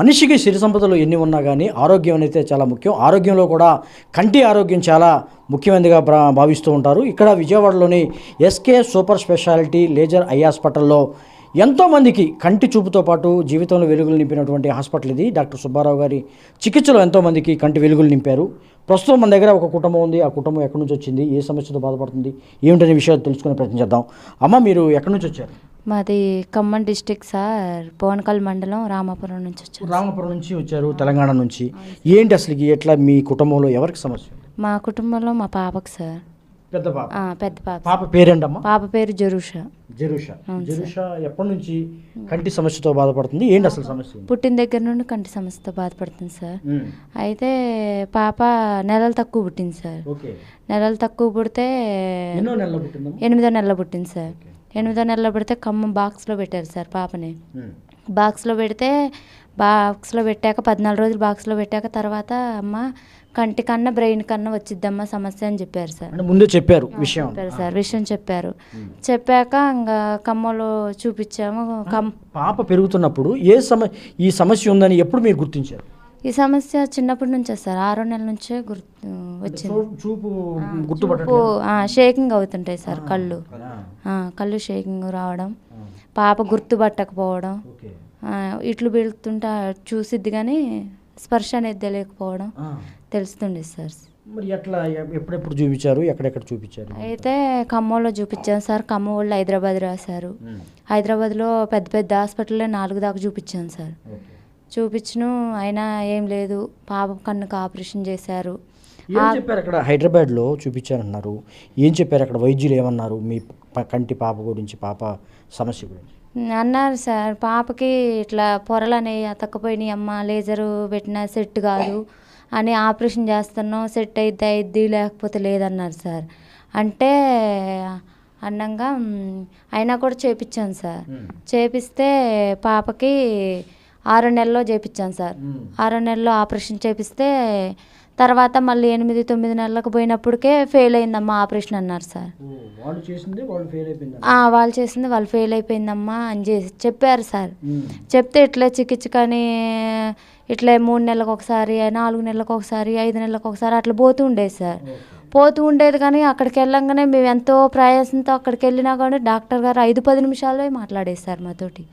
మనిషికి సిరి సంపదలు ఎన్ని ఉన్నా కానీ ఆరోగ్యం అనేది చాలా ముఖ్యం. ఆరోగ్యంలో కూడా కంటి ఆరోగ్యం చాలా ముఖ్యమైనదిగా భా- భావిస్తూ ఉంటారు. ఇక్కడ విజయవాడలోని SK super specialty laser eye హాస్పిటల్లో ఎంతోమందికి కంటి చూపుతో పాటు జీవితంలో వెలుగులు నింపినటువంటి హాస్పిటల్ ఇది. డాక్టర్ సుబ్బారావు గారి చికిత్సలో ఎంతోమందికి కంటి వెలుగులు నింపారు. ప్రస్తుతం మన దగ్గర ఒక కుటుంబం ఉంది. ఆ కుటుంబం ఎక్కడి నుంచి వచ్చింది? ఏ సమస్యతో బాధపడుతుంది? ఏమిటనే విషయాలు తెలుసుకునే ప్రయత్నం చేద్దాం. అమ్మ మీరు ఎక్కడి నుంచి వచ్చారు? మాది ఖమ్మం డిస్టిక్ సార్ పోనకల్ మండలం రామాపురం నుంచి వచ్చాను రామపురం నుంచి వచ్చారు తెలంగాణ నుంచి. ఏంటి అసలుకి ఎట్లా మీ కుటుంబంలో ఎవరికి సమస్య? మా కుటుంబంలో మా పాపకు సార్. పెద్ద పాప? ఆ, పెద్ద పాప పాప పేరేంటమ్మా? పాప పేరు జరుష. జరుష. జరుష ఎప్పటి నుంచి కంటి సమస్యతో బాధపడుతుంది? ఏంటి అసలు సమస్య? పుట్టిన దగ్గర నుండి కంటి సమస్యతో బాధపడుతుంది సార్. ఉమ్, అయితే పాప నెలలు తక్కువ పుట్టింది సార్. ఓకే. నెలలు తక్కువ పుడితే ఎన్నో నెలలు పుట్టిందమ్మా? ఎనిమిదో నెలలో పుట్టింది సార్. ఎనిమిదో నెలలో పుడితే ఖమ్మం బాక్స్లో పెట్టారు సార్ పాపని. బాక్స్లో పెడితే బాక్స్లో పెట్టాక పద్నాలుగు రోజులు బాక్స్లో పెట్టాక తర్వాత అమ్మ కంటి కన్నా బ్రెయిన్ కన్నా వచ్చిద్దమ్మా సమస్య అని చెప్పారు సార్. ముందే చెప్పారు విషయం. చెప్పారు సార్ విషయం చెప్పారు. చెప్పాక ఇంకా ఖమ్మంలో చూపించాము కమ్ పాప పెరుగుతున్నప్పుడు ఏ సమ ఈ సమస్య ఉందని ఎప్పుడు మీరు గుర్తించారు? ఈ సమస్య చిన్నప్పటి నుంచే సార్ ఆరో నెలల నుంచే గుర్తు వచ్చింది. చూపు షేకింగ్ అవుతుంటాయి సార్ కళ్ళు. కళ్ళు షేకింగ్ రావడం. పాప గుర్తుపట్టకపోవడం ఇట్లు బీಳುతుంటా చూసిద్ది కానీ స్పర్శ అనేది తెలియకపోవడం తెలుస్తుండే సార్. మరి ఎట్లా ఎ- ఎప్పుడెప్పుడు చూపించారు? ఎక్కడెక్కడ చూపించారు? అయితే ఖమ్మంలో చూపించాను సార్. ఖమ్మం వాళ్ళు హైదరాబాద్ రాశారు. హైదరాబాద్లో పెద్ద పెద్ద హాస్పిటల్లో నాలుగు దాకా చూపించాను సార్. చూపించను అయినా ఏం లేదు. పాప కన్నుకు ఆపరేషన్ చేశారు. ఏం చెప్పారు అక్కడ? హైదరాబాద్లో చూపించారన్నారు. ఏం చెప్పారు అక్కడ? వైద్యులు ఏమన్నారు? మీ కంటి పాప గురించి పాప సమస్య గురించి? అన్నారు సార్. పాపకి ఇట్లా పొరలు అనేవి అతక్కపోయినాయి అమ్మ. లేజరు పెట్టిన సెట్ కాదు అని ఆపరేషన్ చేస్తున్నాం. సెట్ అయితే అయిద్ది లేకపోతే లేదన్నారు సార్. అంటే అన్నంగా అయినా కూడా చేపించాను సార్. చేపిస్తే పాపకి ఆరు నెలల్లో చేపించాను సార్. ఆరో నెలలో ఆపరేషన్ చేపిస్తే తర్వాత మళ్ళీ ఎనిమిది తొమ్మిది నెలలకు పోయినప్పటికే ఫెయిల్ అయిందమ్మా ఆపరేషన్ అన్నారు సార్. ఓ, వాళ్ళు చేసింది వాళ్ళు ఫెయిల్ అయిపోయింది ఆ, వాళ్ళు చేసింది వాళ్ళు ఫెయిల్ అయిపోయిందమ్మా అని చేసి చెప్పారు సార్. చెప్తే ఇట్లా చికిత్స కానీ ఇట్లా మూడు నెలలకు ఒకసారి నాలుగు నెలలకు ఒకసారి ఐదు నెలలకు ఒకసారి అట్లా పోతూ ఉండేది సార్. పోతూ ఉండేది కానీ అక్కడికి వెళ్ళంగానే మేము ఎంతో ప్రయాసంతో అక్కడికి వెళ్ళినా కానీ డాక్టర్ గారు ఐదు పది నిమిషాల్లో మాట్లాడేది సార్ మాతోటి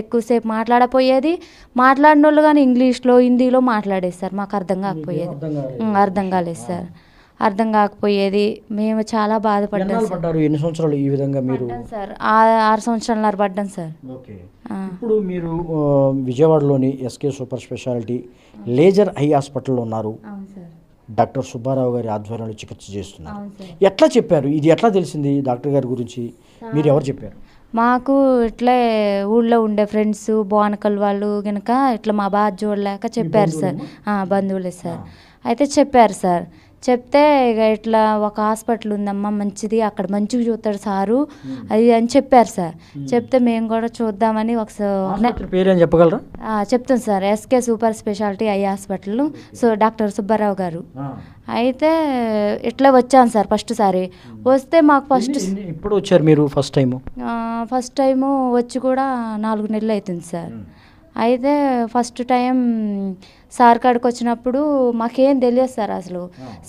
ఎక్కువసేపు మాట్లాడపోయేది. మాట్లాడిన వాళ్ళు కానీ ఇంగ్లీష్లో హిందీలో మాట్లాడేది సార్ మాకు అర్థం కాకపోయేది. అర్థం కాలేదు. సార్ అర్థం కాకపోయేది. మేము చాలా బాధపడ్డాం సార్. పడ్డారు? ఎన్ని సంవత్సరాలు ఈ విధంగా మీరు? సార్. ఆరు సంవత్సరాల పడ్డాం సార్. ఇప్పుడు మీరు విజయవాడలోని SK super speciality laser eye హాస్పిటల్లో ఉన్నారు. డాక్టర్ సుబ్బారావు గారి ఆధ్వర్యంలో చికిత్స చేస్తున్నారు. ఎట్లా చెప్పారు? ఇది ఎట్లా తెలిసింది డాక్టర్ గారి గురించి? మీరు ఎవరు చెప్పారు? మాకు ఇట్లే ఊళ్ళో ఉండే ఫ్రెండ్స్ బోనకల్ వాళ్ళు కనుక ఇట్లా మా బాధ చూడలేక చెప్పారు సార్. బంధువులే సార్. అయితే చెప్పారు సార్. చెప్తే ఇక ఇట్లా ఒక హాస్పిటల్ ఉందమ్మా మంచిది అక్కడ మంచిగా చూస్తాడు సారు. అది అని చెప్పారు సార్. చెప్తే మేము కూడా చూద్దామని ఒకసారి పేరు అని చెప్పగలరా? చెప్తాం sir. SK super speciality eye hospital. So doctor Subbarao garu. అయితే ఇట్లా వచ్చాను సార్ ఫస్ట్ సారి. వస్తే మాకు ఫస్ట్ ఇప్పుడు వచ్చారు మీరు ఫస్ట్ టైము? ఫస్ట్ టైము వచ్చి కూడా నాలుగు నెలలు అవుతుంది సార్. అయితే ఫస్ట్ టైం సార్ కాడికి వచ్చినప్పుడు మాకేం తెలియదు సార్ అసలు.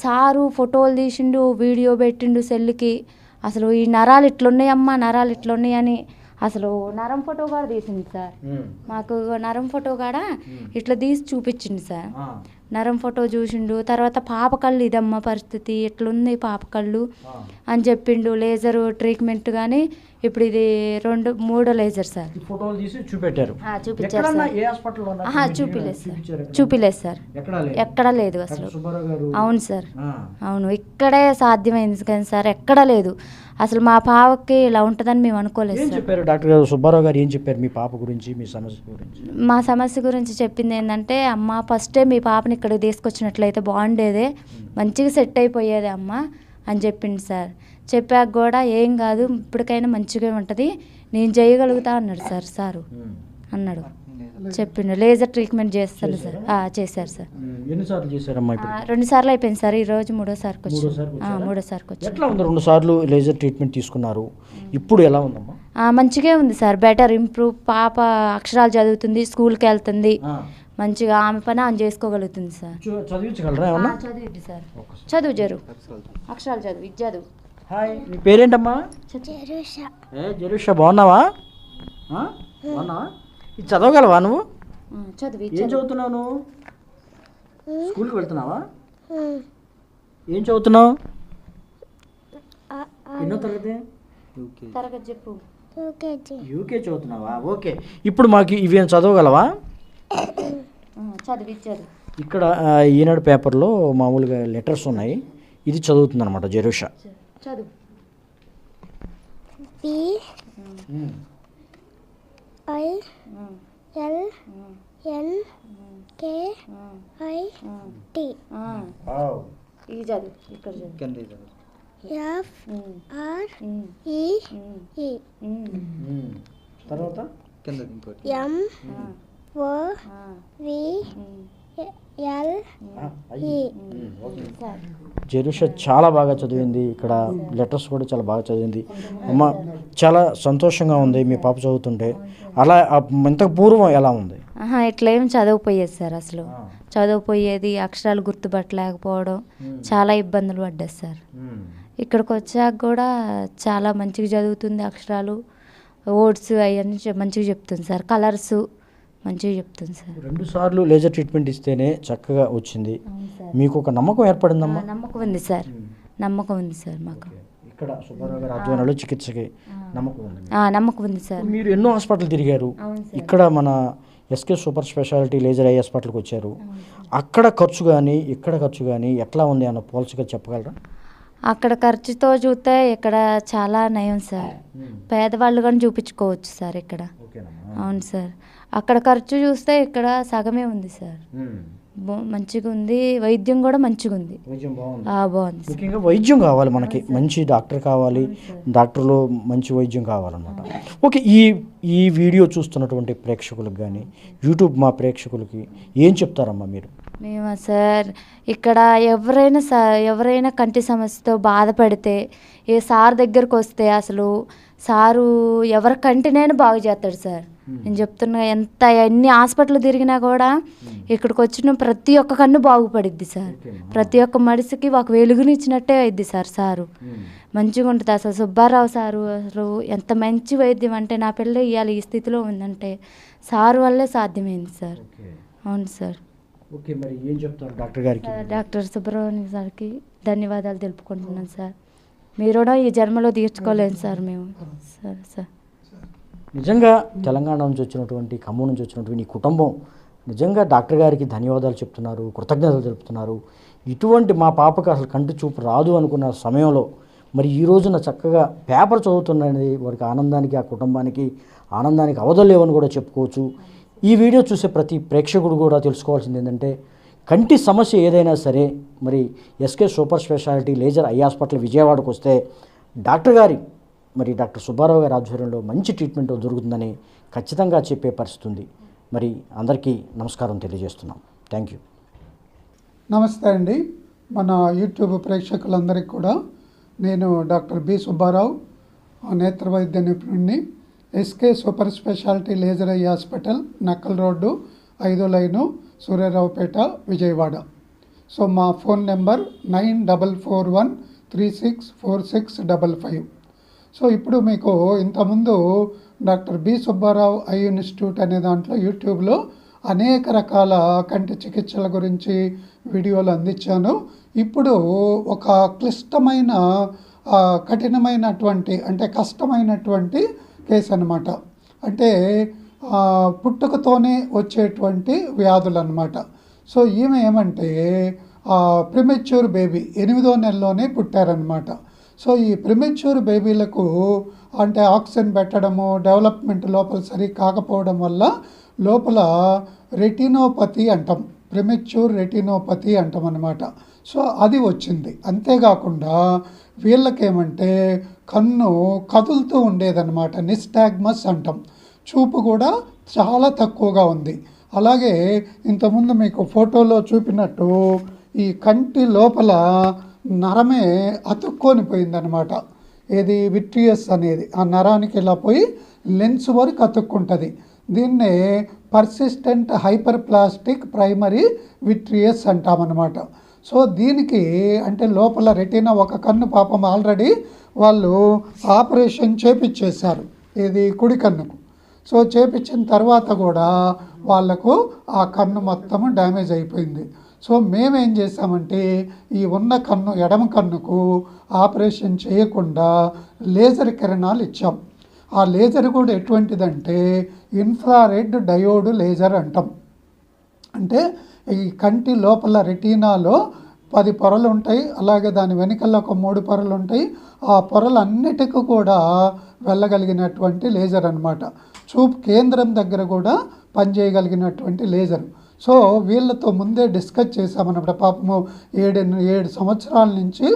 సారు ఫోటోలు తీసిండు వీడియో పెట్టిండు సెల్లుకి. అసలు ఈ నరాలు ఇట్లున్నాయమ్మా నరాలు ఇట్లున్నాయని. అసలు నరం ఫోటో కూడా తీసింది సార్. మాకు నరం ఫోటో కూడా ఇట్లా తీసి చూపించింది సార్. నరం ఫోటో చూసిండు తర్వాత పాప కళ్ళు ఇదమ్మా పరిస్థితి ఎట్లుంది పాప కళ్ళు అని చెప్పిండు లేజర్ ట్రీట్మెంట్ కానీ ఇప్పుడు ఇది రెండు మూడో లేజర్ సార్. ఫోటోలు తీసి చూపెట్టారు. చూపించారు సార్. చూపిలేదు సార్? చూపిలేదు సార్. ఎక్కడా లేదు? అసలు. అవును సార్. అవును ఇక్కడే సాధ్యమైంది కానీ సార్ ఎక్కడా లేదు. అసలు మా పాపకి ఇలా ఉంటుందని మేము అనుకోలేదు చెప్పారు డాక్టర్ గారు? సుబ్బారావు గారు ఏం చెప్పారు మీ పాప గురించి మీ సమస్య గురించి? మా సమస్య గురించి చెప్పింది ఏంటంటే అమ్మ ఫస్టే మీ పాపని ఇక్కడికి తీసుకొచ్చినట్లయితే బాగుండేదే. మంచిగా సెట్ అయిపోయేదే అమ్మ. అని చెప్పింది సార్. చెప్పాక కూడా ఏం కాదు ఇప్పటికైనా మంచిగా ఉంటుంది నేను చేయగలుగుతా అన్నాడు సార్ సారు. అన్నాడు. చెప్పిండు లేజర్ ట్రీట్మెంట్ చేస్తాను సార్. ఆ, చేశారు సార్. రెండు సార్లు అయిపోయింది సార్ ఈ రోజు మూడోసారికి వచ్చి మూడోసారికి వచ్చారా? మూడోసారికి వచ్చి ఎట్లా ఉంది రెండు సార్లు లేజర్ ట్రీట్మెంట్ తీసుకున్నారు? ఇప్పుడు ఎలా ఉందమ్మా? మంచిగా ఉంది సార్ బెటర్ ఇంప్రూవ్ పాప అక్షరాలు చదువుతుంది స్కూల్కి వెళ్తుంది. ఆ, మంచిగా ఆమె పని ఆమె చేసుకోగలుగుతుంది సార్. చూ- చదివించగలరా ఏమన్నా? చదివిద్ది సార్. చదువు జరు. అక్షరాలు చదువు ఇది చదువు. హాయ్ నీ పేరేంటమ్మా? ఏ జరుషా బాగున్నావా? ఆ? బాగున్నావా? ఇది చదవగలవా నువ్వు? చదువు ఏం చదువు. చదువుతున్నావు నువ్వు? స్కూల్కి వెళ్తున్నావా? ఏం చదువుతున్నావు? ఎన్నో తరగతి? తరగతి చెప్పు. యూకే చదువుతున్నావా? ఓకే. ఇప్పుడు మాకు ఇవి ఏం చదవగలవా? ఆ, చదువు ఇది చదువు ఇక్కడ ఈనాడు పేపర్లో మామూలుగా లెటర్స్ ఉన్నాయి. ఇది చదువుతుంది అనమాట జెరూషా. చదువు. P I L N K I T. ఆ, ఇది చదువు ఇక్కడ చదువు. ఎఫ్ ఆర్ ఈ తర్వాత? ఎం ఓ వి ఎల్ ఈ. సార్ జెరూషా చాలా బాగా చదివింది. ఇక్కడ లెటర్స్ కూడా చాలా బాగా చదివింది. అమ్మ చాలా సంతోషంగా ఉంది మీ పాప చదువుతుంటే. అలా ఇంతకు పూర్వం ఎలా ఉంది? ఆహా ఇట్లా ఏం చదవపోయేది సార్ అసలు. చదవపోయేది అక్షరాలు గుర్తుపట్టలేకపోవడం చాలా ఇబ్బందులు పడ్డది సార్. ఇక్కడికి వచ్చాక కూడా చాలా మంచిగా చదువుతుంది అక్షరాలు ఓట్స్ అవన్నీ మంచిగా చెప్తుంది సార్. కలర్స్ మంచిగా చెప్తుంది సార్. రెండు సార్లు లేజర్ ట్రీట్మెంట్ ఇస్తేనే చక్కగా వచ్చింది. మీకు ఒక నమ్మకం ఏర్పడిందమ్మా? నమ్మకం ఉంది సార్. నమ్మకం ఉంది సార్ మాకు. ఇక్కడ సుబ్బారావు గారి ఆధ్వర్యంలో చికిత్సకి నమ్మకం ఉంది నమ్మకం ఉంది సార్. మీరు ఎన్నో హాస్పిటల్ తిరిగారు. ఇక్కడ మన SK super speciality laser eye హాస్పిటల్కి వచ్చారు. అక్కడ ఖర్చు కానీ ఇక్కడ ఖర్చు కానీ ఎట్లా ఉంది అన్న పోల్చగా చెప్పగలరా? అక్కడ ఖర్చుతో చూస్తే ఇక్కడ చాలా నయం సార్. పేదవాళ్ళు కానీ చూపించుకోవచ్చు సార్ ఇక్కడ. అవును సార్. అక్కడ ఖర్చు చూస్తే ఇక్కడ సగమే ఉంది సార్. మంచిగా ఉంది. వైద్యం కూడా మంచిగా ఉంది. బాగుంది. ముఖ్యంగా వైద్యం కావాలి మనకి. మంచి డాక్టర్ కావాలి. డాక్టర్లో మంచి వైద్యం కావాలన్నమాట. ఓకే ఈ ఈ వీడియో చూస్తున్నటువంటి ప్రేక్షకులకు కానీ యూట్యూబ్ మా ప్రేక్షకులకి ఏం చెప్తారమ్మా మీరు? మేము సార్ ఇక్కడ ఎవరైనా ఎవరైనా కంటి సమస్యతో బాధపడితే ఏ సార్ దగ్గరకు వస్తే అసలు సారు ఎవరి కంటినైనా బాగు చేస్తాడు సార్. నేను చెప్తున్నా ఎంత ఎన్ని హాస్పిటల్ తిరిగినా కూడా ఇక్కడికి వచ్చిన ప్రతి ఒక్క కన్ను బాగుపడిద్ది సార్. ప్రతి ఒక్క మనిషికి ఒక వెలుగునిచ్చినట్టే అయింది సార్ సారు. మంచిగా ఉంటుంది అసలు సుబ్బారావు సారు అసలు ఎంత మంచి వైద్యం అంటే నా పిల్ల ఇవాళ ఈ స్థితిలో ఉందంటే సారు వల్లే సాధ్యమైంది సార్. అవును సార్. ఓకే మరి ఏం చెప్తారు డాక్టర్ గారికి? డాక్టర్ సుబ్రహ్మణ్యం సార్కి ధన్యవాదాలు తెలుపుకుంటున్నాను సార్. మీరు కూడా ఈ జన్మలో తీర్చుకోలేము సార్ మేము. సరే సార్. నిజంగా తెలంగాణ నుంచి వచ్చినటువంటి ఖమ్మం నుంచి వచ్చినటువంటి కుటుంబం నిజంగా డాక్టర్ గారికి ధన్యవాదాలు చెప్తున్నారు కృతజ్ఞతలు తెలుపుతున్నారు. ఇటువంటి మా పాపకు అసలు కంటి చూపు రాదు అనుకున్న సమయంలో మరి ఈ రోజున చక్కగా పేపర్ చదువుతున్నది వారికి ఆనందానికి ఆ కుటుంబానికి ఆనందానికి అవధలేవని కూడా చెప్పుకోవచ్చు. ఈ వీడియో చూసే ప్రతి ప్రేక్షకుడు కూడా తెలుసుకోవాల్సింది ఏంటంటే కంటి సమస్య ఏదైనా సరే మరి SK super speciality laser eye hospital విజయవాడకు వస్తే డాక్టర్ గారి మరి డాక్టర్ సుబ్బారావు గారి ఆధ్వర్యంలో మంచి ట్రీట్మెంట్ దొరుకుతుందని ఖచ్చితంగా చెప్పే పరిస్థితి ఉంది. మరి అందరికీ నమస్కారం తెలియజేస్తున్నాం. థ్యాంక్ యూ నమస్తే అండి. మన యూట్యూబ్ ప్రేక్షకులందరికీ కూడా నేను డాక్టర్ బి సుబ్బారావు ఆ నేత్ర వైద్య నిపుణుడిని SK super speciality laser eye hospital Nakkal road ఐదో లైను. సూర్యారావుపేట విజయవాడ. సో మా phone number nine double four one three six four six double five. So ఇప్పుడు మీకు ఇంతకుముందు doctor B Subbarao eye institute అనే దాంట్లో యూట్యూబ్లో అనేక రకాల కంటి చికిత్సల గురించి వీడియోలు అందించాను. ఇప్పుడు ఒక క్లిష్టమైన కఠినమైనటువంటి అంటే కష్టమైనటువంటి కేసు అనమాట అంటే పుట్టుకతోనే వచ్చేటువంటి వ్యాధులు అనమాట సో ఈమె ఏమంటే ప్రిమెచ్యూర్ బేబీ ఎనిమిదో నెలలోనే పుట్టారనమాట సో ఈ ప్రిమెచ్యూర్ బేబీలకు అంటే ఆక్సిజన్ పెట్టడము డెవలప్మెంట్ లోపల సరి కాకపోవడం వల్ల లోపల రెటినోపతి అంటాం. ప్రిమెచ్యూర్ రెటినోపతి అంటాం అనమాట సో అది వచ్చింది. అంతేకాకుండా వీళ్ళకేమంటే కన్ను కదులుతూ ఉండేదన్నమాట. నిస్టాగ్మస్ అంటాం. చూపు కూడా చాలా తక్కువగా ఉంది. అలాగే ఇంతకుముందు మీకు ఫోటోలో చూపినట్టు ఈ కంటి లోపల నరమే అతుక్కొని పోయిందనమాట ఏది విట్రియస్ అనేది. ఆ నరానికి ఇలా పోయి లెన్స్ వరకు అతుక్కుంటుంది. దీన్నే persistent hyperplastic primary vitreous అంటామన్నమాట. సో దీనికి అంటే లోపల రెటీనా ఒక కన్ను పాపం ఆల్రెడీ వాళ్ళు ఆపరేషన్ చేపించేశారు ఇది కుడి కన్నుకు. సో చేపించిన తర్వాత కూడా వాళ్ళకు ఆ కన్ను మొత్తము డ్యామేజ్ అయిపోయింది. సో మేమేం చేసామంటే ఈ ఉన్న కన్ను ఎడమ కన్నుకు ఆపరేషన్ చేయకుండా లేజర్ కిరణాలు ఇచ్చాం. ఆ లేజర్ కూడా ఎటువంటిదంటే ఇన్ఫ్రారెడ్ డయోడ్ లేజర్ అంటాం. అంటే ఈ కంటి లోపల రెటీనాలో పది పొరలు ఉంటాయి అలాగే దాని వెనకాల ఒక మూడు పొరలు ఉంటాయి. ఆ పొరలన్నిటికీ కూడా వెళ్ళగలిగినటువంటి లేజర్ అనమాట చూపు కేంద్రం దగ్గర కూడా పనిచేయగలిగినటువంటి లేజర్. సో వీళ్ళతో ముందే డిస్కస్ చేశామన్నమాట. పాపము ఏడు ఏడు సంవత్సరాల నుంచి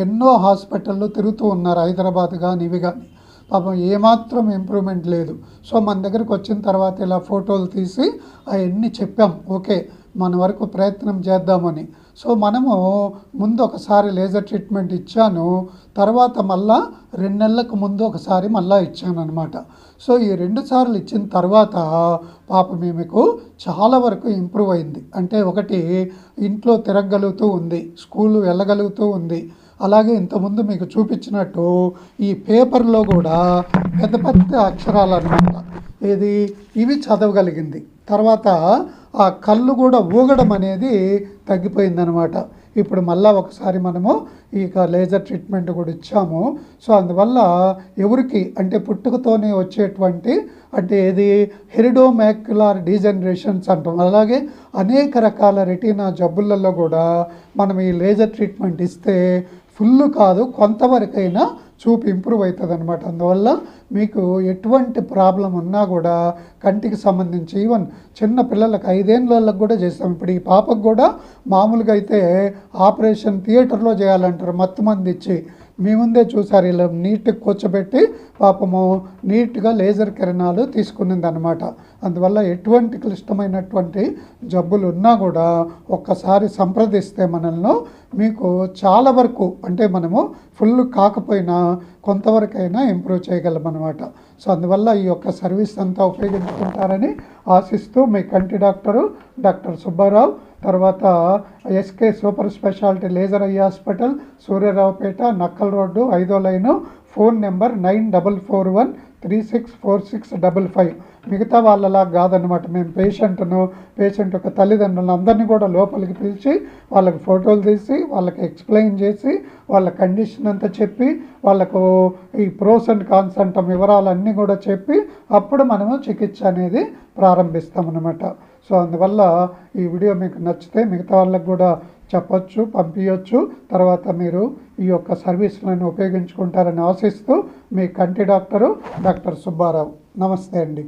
ఎన్నో హాస్పిటల్లో తిరుగుతూ ఉన్నారు. హైదరాబాద్ కానీ ఇవి కానీ పాపం ఏమాత్రం ఇంప్రూవ్మెంట్ లేదు. సో మన దగ్గరకు వచ్చిన తర్వాత ఇలా ఫోటోలు తీసి అవన్నీ చెప్పాం. ఓకే మన వరకు ప్రయత్నం చేద్దామని. సో మనము ముందు ఒకసారి లేజర్ ట్రీట్మెంట్ ఇచ్చాను తర్వాత మళ్ళా రెండు నెలలకు ముందు ఒకసారి మళ్ళా ఇచ్చాను అనమాట సో ఈ రెండు సార్లు ఇచ్చిన తర్వాత పాప మీకు చాలా వరకు ఇంప్రూవ్ అయింది. అంటే ఒకటి ఇంట్లో తిరగగలుగుతూ ఉంది స్కూల్ వెళ్ళగలుగుతూ ఉంది. అలాగే ఇంతకుముందు మీకు చూపించినట్టు ఈ పేపర్లో కూడా పెద్ద పెద్ద అక్షరాలు అనమాట ఇది ఇవి చదవగలిగింది. తర్వాత ఆ కళ్ళు కూడా ఊగడం అనేది తగ్గిపోయిందనమాట ఇప్పుడు మళ్ళీ ఒకసారి మనము ఈ లేజర్ ట్రీట్మెంట్ కూడా ఇచ్చాము. సో అందువల్ల ఎవరికి అంటే పుట్టుకతోనే వచ్చేటువంటి అంటే ఏది హెరిడోమాక్యులార్ డీజనరేషన్స్ అంటాం. అలాగే అనేక రకాల రెటీనా జబ్బులలో కూడా మనం ఈ లేజర్ ట్రీట్మెంట్ ఇస్తే ఫుల్ కాదు కొంతవరకైనా చూపు ఇంప్రూవ్ అవుతుంది అనమాట అందువల్ల మీకు ఎటువంటి ప్రాబ్లం ఉన్నా కూడా కంటికి సంబంధించి ఈవెన్ చిన్న పిల్లలకు ఐదేళ్ళకి కూడా చేస్తాం. ఇప్పుడు ఈ పాపకు కూడా మామూలుగా అయితే ఆపరేషన్ థియేటర్లో చేయాలంటారు. మత్తు మంది ఇచ్చి మీ ముందే చూసారు ఇలా నీట్గా కూర్చోబెట్టి పాపము నీట్గా లేజర్ కిరణాలు తీసుకునింది అనమాట అందువల్ల ఎటువంటి క్లిష్టమైనటువంటి జబ్బులు ఉన్నా కూడా ఒక్కసారి సంప్రదిస్తే మనల్ని మీకు చాలా వరకు అంటే మనము ఫుల్ కాకపోయినా కొంతవరకైనా ఇంప్రూవ్ చేయగలం అనమాట సో అందువల్ల ఈ యొక్క సర్వీస్ అంతా ఉపయోగించుకుంటారని ఆశిస్తూ మీ కంటి డాక్టరు డాక్టర్ సుబ్బారావు తర్వాత SK super speciality laser eye hospital Suryaraopet Nakkal road ఐదో line phone number nine double four one three six four six double five. మిగతా వాళ్ళలా కాదనమాట మేము పేషెంట్ను పేషెంట్ యొక్క తల్లిదండ్రులను అందరినీ కూడా లోపలికి పిలిచి వాళ్ళకి ఫోటోలు తీసి వాళ్ళకి ఎక్స్ప్లెయిన్ చేసి వాళ్ళ కండిషన్ అంతా చెప్పి వాళ్ళకు ఈ ప్రోస్ అండ్ కాన్స్ అంటాం వివరాలన్నీ కూడా చెప్పి అప్పుడు మనము చికిత్స అనేది ప్రారంభిస్తామన్నమాట. సో అందువల్ల ఈ వీడియో మీకు నచ్చితే మిగతా వాళ్ళకి కూడా చెప్పొచ్చు పంపించవచ్చు తర్వాత మీరు ఈ యొక్క సర్వీసులను ఉపయోగించుకుంటారని ఆశిస్తూ మీ కంటి డాక్టరు డాక్టర్ సుబ్బారావు. నమస్తే అండి.